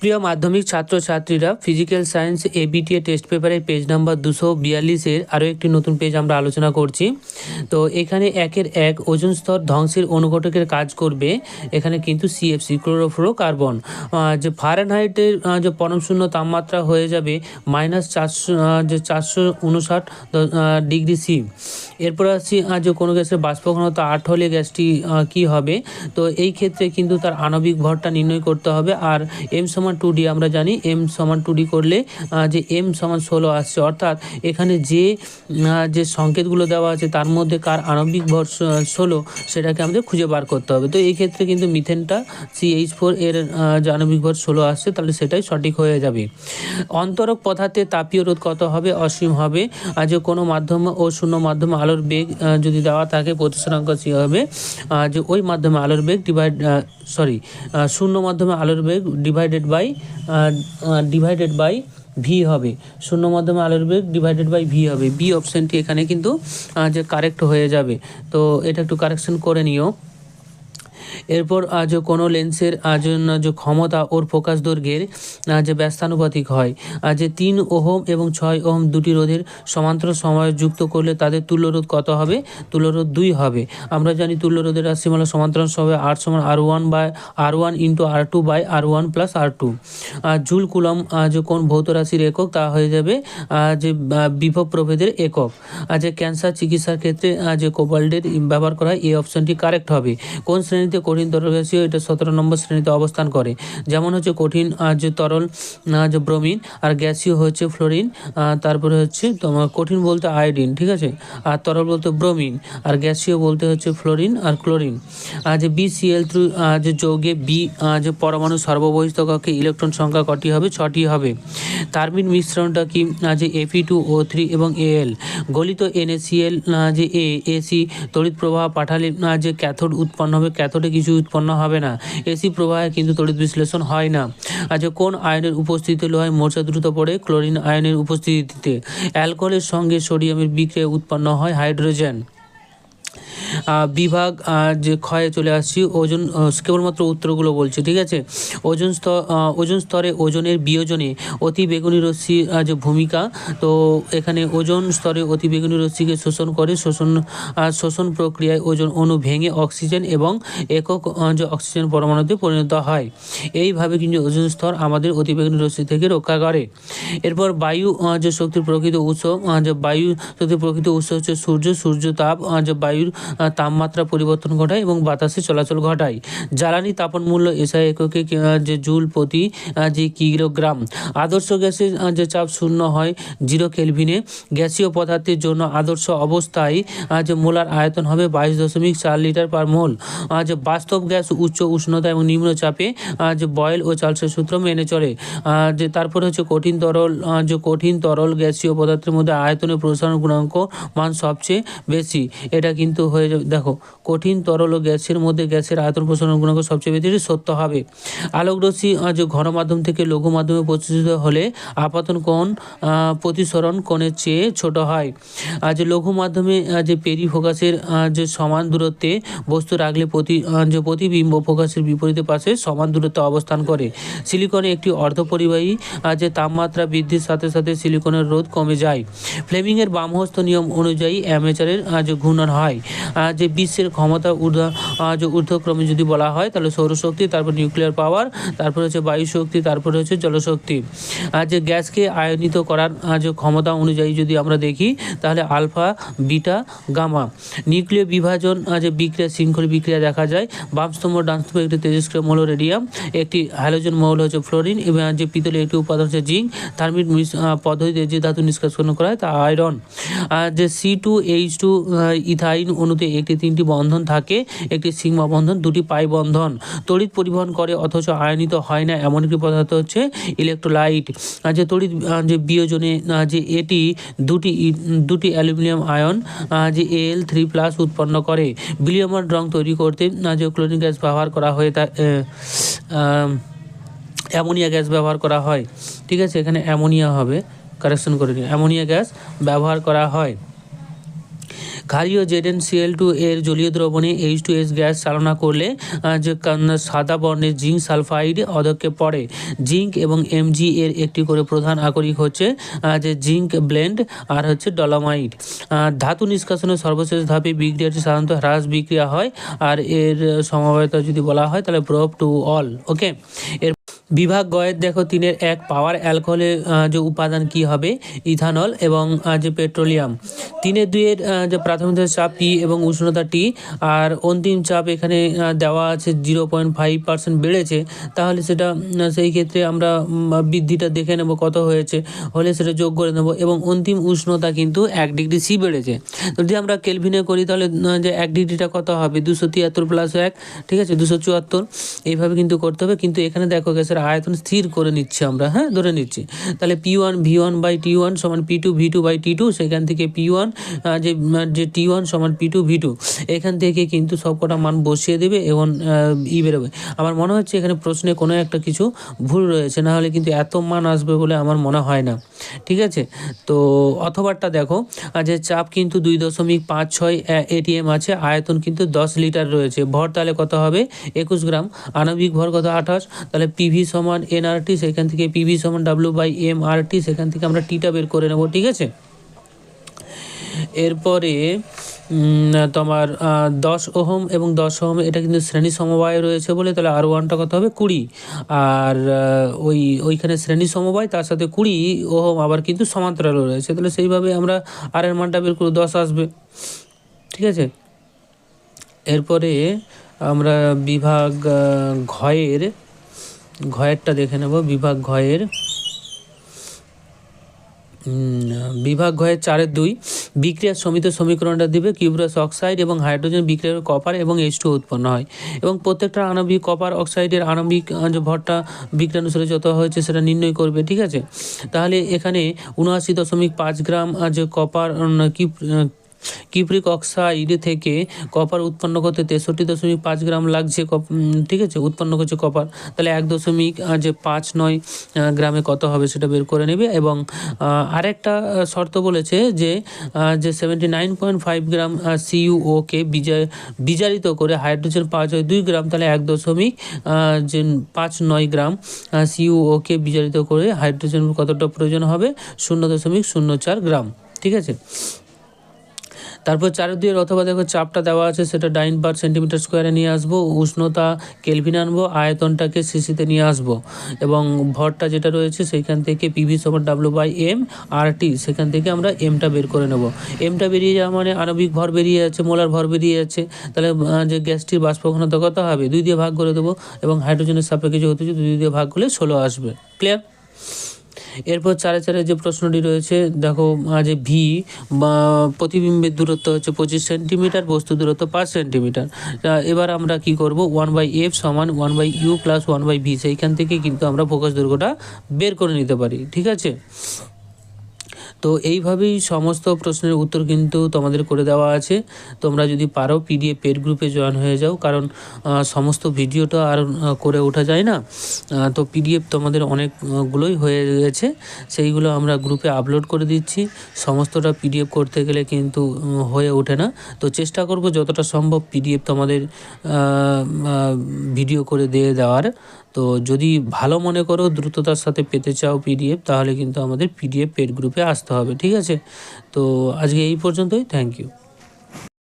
প্রিয় মাধ্যমিক ছাত্রছাত্রীরা ফিজিক্যাল সায়েন্স এবিটিএ টেস্ট পেপারের পেজ নাম্বার দুশো বিয়াল্লিশের আরও একটি নতুন পেজ আমরা আলোচনা করছি। তো এখানে একের এক ওজন স্তর ধ্বংসের অনুঘটকের কাজ করবে। এখানে কিন্তু সিএফসি ক্লোরোফ্লোরো কার্বন যে ফারেনহাইটের যে পরম শূন্য তাপমাত্রা হয়ে যাবে মাইনাস চারশো যে চারশো উনষাট ডিগ্রি সি এরপর আসছি যে কোনো গ্যাসের বাষ্প ঘনত্ব আট হলে গ্যাসটি কি হবে? তো এই ক্ষেত্রে কিন্তু তার আণবিক ভরটা নির্ণয় করতে হবে। আর এম টু ডি আমরা জানি এম সমান টু ডি করলে যে এম সমান ষোলো আসছে। অর্থাৎ এখানে যে যে সংকেতগুলো দেওয়া আছে, তার মধ্যে কার আণবিক ভর ষোলো, সেটাকে আমাদের খুঁজে বার করতে হবে। তো এই ক্ষেত্রে কিন্তু মিথেনটা সি এইচ ফোর এর যে আণবিক ভর ষোলো আসছে, তাহলে সেটাই সঠিক হয়ে যাবে। অন্তরক পদার্থে তাপীয় রোধ কত হবে? অসীম হবে। আর যে কোনো মাধ্যম ও শূন্য মাধ্যমে আলোর বেগ যদি দেওয়া থাকে, প্রতিসরাঙ্ক সি হবে। যে ওই মাধ্যমে আলোর বেগ ডিভাইড সরি শূন্য মাধ্যমে আলোর বেগ divided by divided by V হবে। শূন্য মাধ্যমে আলোর বেগ ডিভাইডেড বাই ভি হবে বি অপশানটি এখানে কিন্তু যে কারেক্ট হয়ে যাবে। তো এটা একটু কারেকশন করে নিও। এরপর আজ কোনো লেন্সের আজ ক্ষমতা ওর ফোকাস দৈর্ঘ্যের যে ব্যস্তানুপাতিক হয়। যে তিন ওহম এবং ছয় ওহম দুটি রোধের সমান্তর সময় যুক্ত করলে তাদের তুল্য রোধ কত হবে? তুল্য রোধ দুই হবে। আমরা জানি তুল্য রোধের রাশিমালা সমান্তরাল হবে আর সমান R one by R one into R two by R one plus R two. R joule coulomb আজ কোন ভৌত রাশির একক? তা হয়ে যাবে যে বিভব প্রভেদের একক। আজ ক্যান্সার চিকিৎসার ক্ষেত্রে আহ, যে কোবাল্টের ব্যবহার করা এই অপশনটি কারেক্ট হবে। কোন শ্রেণীতে কঠিন তরল গ্যাসীয়, এটা সতেরো নম্বর শ্রেণীতে অবস্থান করে। যেমন হচ্ছে কঠিন যে তরল যে ব্রোমিন, আর গ্যাসীয় হচ্ছে ফ্লোরিন তারপরে হচ্ছে তোমার কঠিন বলতে আয়োডিন, ঠিক আছে? আর তরল বলতে ব্রোমিন, আর গ্যাসীয় বলতে হচ্ছে ফ্লোরিন আর ক্লোরিন। আর যে বি সিএল থ্রু যে যৌগে বি যে পরমাণু সর্ববহিষ্ঠ কক্ষে ইলেকট্রন সংখ্যা কটি হবে? ছটি হবে। তারমিন মিশ্রণটা কি? যে এপি টু ও থ্রি এবং এএল গলিত এনএসিএল যে এ এসি তড়িৎ প্রবাহ পাঠালে যে ক্যাথোড উৎপন্ন হবে। ক্যাথোডে কিছু উৎপন্ন হবে না। এসি প্রবাহে কিন্তু তড়িৎ বিশ্লেষণ হয় না। আচ্ছা কোন আয়নের উপস্থিতি লোহায় মোর্চা দ্রুত পড়ে? ক্লোরিন আয়নের উপস্থিতিতে। অ্যালকোহলের সঙ্গে সোডিয়ামের বিক্রিয়া উৎপন্ন হয় হাইড্রোজেন। বিভাগ যে ক্ষয়ে চলে আসছি, ওজন কেবলমাত্র উত্তরগুলো বলছি, ঠিক আছে? ওজন স্তর ওজন স্তরে ওজনের বিয়োজনে অতি বেগুনি রশ্মি যে ভূমিকা, তো এখানে ওজন স্তরে অতি বেগুনি রশ্মিকে শোষণ করে, শোষণ শোষণ প্রক্রিয়ায় ওজন অণু ভেঙে অক্সিজেন এবং একক যে অক্সিজেন পরমাণুতে পরিণত হয়। এইভাবে কিন্তু ওজন স্তর আমাদের অতি বেগুনি রশ্মি থেকে রক্ষা করে। এরপর বায়ু যে শক্তির প্রকৃত উৎস যে বায়ু শক্তির প্রকৃত উৎস হচ্ছে সূর্য সূর্য তাপ যে বায়ুর তাপমাত্রা পরিবর্তন ঘটায় এবং বাতাসে চলাচল ঘটায়। জ্বালানি তাপন মূল্য এসআই এককে যে জুল প্রতি যে কিলোগ্রাম। আদর্শ গ্যাসের যে চাপ শূন্য হয় জিরো কেলভিনে, গ্যাসীয় পদার্থের জন্য আদর্শ অবস্থায় যে মোলার আয়তন হবে বাইশ দশমিক চার লিটার পার মোল। যে বাস্তব গ্যাস উচ্চ উষ্ণতা এবং নিম্ন চাপে যে বয়েল ও চার্লসের সূত্র মেনে চলে। যে তারপরে হচ্ছে কঠিন তরল যে কঠিন তরল গ্যাসীয় পদার্থের মধ্যে আয়তনের প্রসারণ গুণাঙ্ক মান সবচেয়ে বেশি। এটা কিন্তু হয়ে দেখো, কঠিন, তরল ও গ্যাসের মধ্যে গ্যাসের আয়তন প্রসারণ গুণাঙ্ক সবচেয়ে বেশি সত্য হবে। আলোকরশ্মি যে ঘন মাধ্যম থেকে লঘু মাধ্যমে প্রতিষ্ঠিত হলে আপাতন কোণ প্রতিসরণ কোণের চেয়ে ছোট হয়। আর যে লঘু মাধ্যমে যে পেরি ফোকাসের যে সমান দূরত্বে বস্তু রাখলে প্রতি যে প্রতিবিম্ব ফোকাসের বিপরীতে পাশে সমান দূরত্বে অবস্থান করে। সিলিকনে একটি অর্ধপরিবাহী যে তাপমাত্রা বৃদ্ধির সাথে সাথে সিলিকনের রোধ কমে যায়। ফ্লেমিংয়ের বামহস্ত নিয়ম অনুযায়ী অ্যামেচারের যে ঘূর্ণন হয়। যে বিশ্বের ক্ষমতা ঊর্ধ্বক্রমে যদি বলা হয়, তাহলে সৌরশক্তি, তারপর নিউক্লিয়ার পাওয়ার, তারপর হচ্ছে বায়ু শক্তি তারপরে হচ্ছে জলশক্তি। আর যে গ্যাসকে আয়নিত করার যে ক্ষমতা অনুযায়ী যদি আমরা দেখি, তাহলে আলফা, বিটা, গামা। নিউক্লিয় বিভাজন যে বিক্রিয়া, শৃঙ্খল বিক্রিয়া দেখা যায়। বামস্তম্ভ, ডানস্তম্ভ একটি তেজস্ক্রিয় মৌল রেডিয়াম, একটি হ্যালোজেন মৌল হচ্ছে ফ্লোরিন, এবং যে পিতলের একটি উপাদান হচ্ছে জিঙ্ক থার্মিট পদ্ধতিতে যে ধাতু নিষ্কাশন করা হয় তা আয়রন। আর যে C two H two ethyne অণুতে একটি তিনটি বন্ধন থাকে, একটি সিগমা বন্ধন দুটি পাই বন্ধন তড়িৎ পরিবহন করে, অথচ আয়নিত হয় না। এমন একটি পদার্থ হচ্ছে ইলেকট্রোলাইট। যে তড়িৎ যে বিয়োজনে যে এটি দুটি দুটি অ্যালুমিনিয়াম আয়ন যে এল থ্রি প্লাস উৎপন্ন করে। বিলিয়মান রং তৈরি করতে যে ক্লোরিন গ্যাস ব্যবহার করা হয়ে তা অ্যামোনিয়া গ্যাস ব্যবহার করা হয়। ঠিক আছে, এখানে অ্যামোনিয়া হবে। কারেকশন করে নিন। অ্যামোনিয়া গ্যাস ব্যবহার করা হয়। ক্ষারীয় জেডেন সিএল টু এর জলীয় দ্রবণে এইচ টু এস গ্যাস চালনা করলে যে সাদা বর্ণের জিঙ্ক সালফাইড অধ্যক্ষে পড়ে। জিঙ্ক এবং এমজি এর একটি করে প্রধান আকরিক হচ্ছে যে জিঙ্ক ব্লেন্ড আর হচ্ছে ডলামাইড ধাতু নিষ্কাশনের সর্বশেষ ধাপে বিক্রিয়াটি সাধারণত হ্রাস বিক্রিয়া হয়, আর এর সমবায়তা যদি বলা হয় তাহলে প্রোভ টু অল, ওকে? এর বিভাগ গয়ের দেখো তিনের এক পাওয়ার অ্যালকোহলের যে উপাদান কি হবে? ইথানল এবং যে পেট্রোলিয়াম। তিনের দুইয়ের যে প্রাথমিক চাপ পি এবং উষ্ণতা টি আর অন্তিম চাপ এখানে দেওয়া আছে জিরো পয়েন্ট ফাইভ পার্সেন্ট বেড়েছে। তাহলে সেটা সেই ক্ষেত্রে আমরা বৃদ্ধিটা দেখে নেব কত হয়েছে। হলে সেটা যোগ করে নেব এবং অন্তিম উষ্ণতা কিন্তু এক ডিগ্রি সি বেড়েছে। যদি আমরা কেলভিনে করি, তাহলে যে এক ডিগ্রিটা কত হবে? দুশো তিয়াত্তর প্লাস এক, ঠিক আছে? দুশো চুয়াত্তর। এইভাবে কিন্তু করতে হবে। কিন্তু এখানে দেখো গ্যাসের আয়তন স্থির করে নিচ্ছি আমরা হ্যাঁ ধরে নিচ্ছি। তাহলে P one V one by T one সমান P two V two by T two সেখান থেকে পি ওয়ান যে যে টি ওয়ান সমান পি টু ভি টু এখান থেকে কিন্তু সবকটা মান বসিয়ে দেবে এবং ই বেরোবে। আমার মনে হচ্ছে এখানে প্রশ্নে কোনো একটা কিছু ভুল রয়েছে, না হলে কিন্তু এত মান আসবে বলে আমার মনে হয় না। ঠিক আছে? তো অথবাটা দেখো যে চাপ কিন্তু দুই দশমিক পাঁচ ছয় এটিএম আছে, আয়তন কিন্তু দশ লিটার রয়েছে। ভর তাহলে কত হবে? একুশ গ্রাম। আণবিক ভর কত? আঠাশ। তাহলে পিভি সমান এনআরটি সেখান থেকে পিভি সমান ডাব্লিউ বাই এম আরটি সেখান থেকে আমরা টিটা বের করে নেব, ঠিক আছে? এরপরে তোমার দশ ওহম এবং দশ ওহম, এটা কিন্তু শ্রেণি সমবায় রয়েছে বলে, তাহলে আর ওয়ানটা কত হবে? কুড়ি। আর ওই, ওইখানে শ্রেণি সমবায়, তার সাথে কুড়ি ওহম আবার কিন্তু সমান্তরাল রয়েছে। তাহলে সেইভাবে আমরা আর এর মানটা বের করে দশ আসবে। ঠিক আছে? এরপরে আমরা বিভাগ ঘয়ের ঘয়েরটা দেখে নেব বিভাগ ঘয়ের। বিভাগ ঘয়ের চারের দুই। বিক্রিয়ার সমিত সমীকরণটা দিবে কিউব্রাস অক্সাইড এবং হাইড্রোজেন বিক্রিয়ার কপার এবং এইচ টু উৎপন্ন হয়। এবং প্রত্যেকটা আণবিক কপার অক্সাইডের আণবিক যে ভরটা বিক্রিয়ানুসারে যত হয়েছে সেটা নির্ণয় করবে ঠিক আছে? তাহলে এখানে উনআশি দশমিক পাঁচ গ্রাম যে কপার উম, কিপ্রিক অক্সাইড থেকে কপার উৎপন্ন করতে তেষট্টি দশমিক পাঁচ গ্রাম লাগছে ঠিক আছে, উৎপন্ন করছে কপার। তাহলে এক দশমিক যে পাঁচ নয় গ্রামে কত হবে সেটা বের করে নেবে। এবং আরেকটা শর্ত বলেছে যে যে seventy nine point five gram সিইউওকে বিজয় বিজারিত করে হাইড্রোজেন পাওয়া যায় দুই গ্রাম, তাহলে এক দশমিক যে পাঁচ নয় গ্রাম সিইউওকে বিজারিত করে হাইড্রোজেন কতটা প্রয়োজন হবে? শূন্য দশমিক শূন্য চার গ্রাম, ঠিক আছে? তারপর চারের দুইয়ের অথবা দেখো চাপটা দেওয়া আছে, সেটা ডাইন পার সেন্টিমিটার স্কোয়ারে নিয়ে আসব, উষ্ণতা কেলভিন আনব, আয়তনটাকে সিসিতে নিয়ে আসব। এবং ভরটা যেটা রয়েছে সেইখান থেকে পিভি সমান W by M R T সেখান থেকে আমরা এমটা বের করে নেব। এমটা বেরিয়ে যাওয়া মানে আণবিক ভর বেরিয়ে যাচ্ছে, মোলার ভর বেরিয়ে যাচ্ছে। তাহলে যে গ্যাসটির বাষ্প ঘনত্ব কত হবে? দুই দিয়ে ভাগ করে দেবো এবং হাইড্রোজেনের সাপেক্ষে যেহেতু দুই দিয়ে ভাগ করলে ষোলো আসবে। ক্লিয়ার এরপর চারে চারে যে প্রশ্নটি রয়েছে, দেখো যে ভি বা প্রতিবিম্বের দূরত্ব হচ্ছে পঁচিশ সেন্টিমিটার, বস্তু দূরত্ব পাঁচ সেন্টিমিটার। এবার আমরা কি করব? ওয়ান বাই এফ সমান one by U plus one by V সেইখান থেকে কিন্তু আমরা ফোকাস দৈর্ঘ্যটা বের করে নিতে পারি, ঠিক আছে? তো এইভাবেই সমস্ত প্রশ্নের উত্তর কিন্তু তোমাদের করে দেওয়া আছে। তোমরা যদি পারো পিডিএফ পেড গ্রুপে জয়েন হয়ে যাও, কারণ সমস্ত ভিডিওটা আর করে ওঠা যায় না। তো পিডিএফ তোমাদের অনেকগুলোই হয়ে গেছে, সেইগুলো আমরা গ্রুপে আপলোড করে দিচ্ছি। সমস্তটা পিডিএফ করতে গেলে কিন্তু হয়ে ওঠে না। তো চেষ্টা করব যতটা সম্ভব পিডিএফ তোমাদের ভিডিও করে দিয়ে দেওয়ার। তো যদি ভালো মনে করো, দ্রুততার সাথে পেতে চাও পিডিএফ তাহলে কিন্তু আমাদের পিডিএফ পেড গ্রুপে আসতে হবে, ঠিক আছে? তো আজকে এই পর্যন্তই থ্যাংক ইউ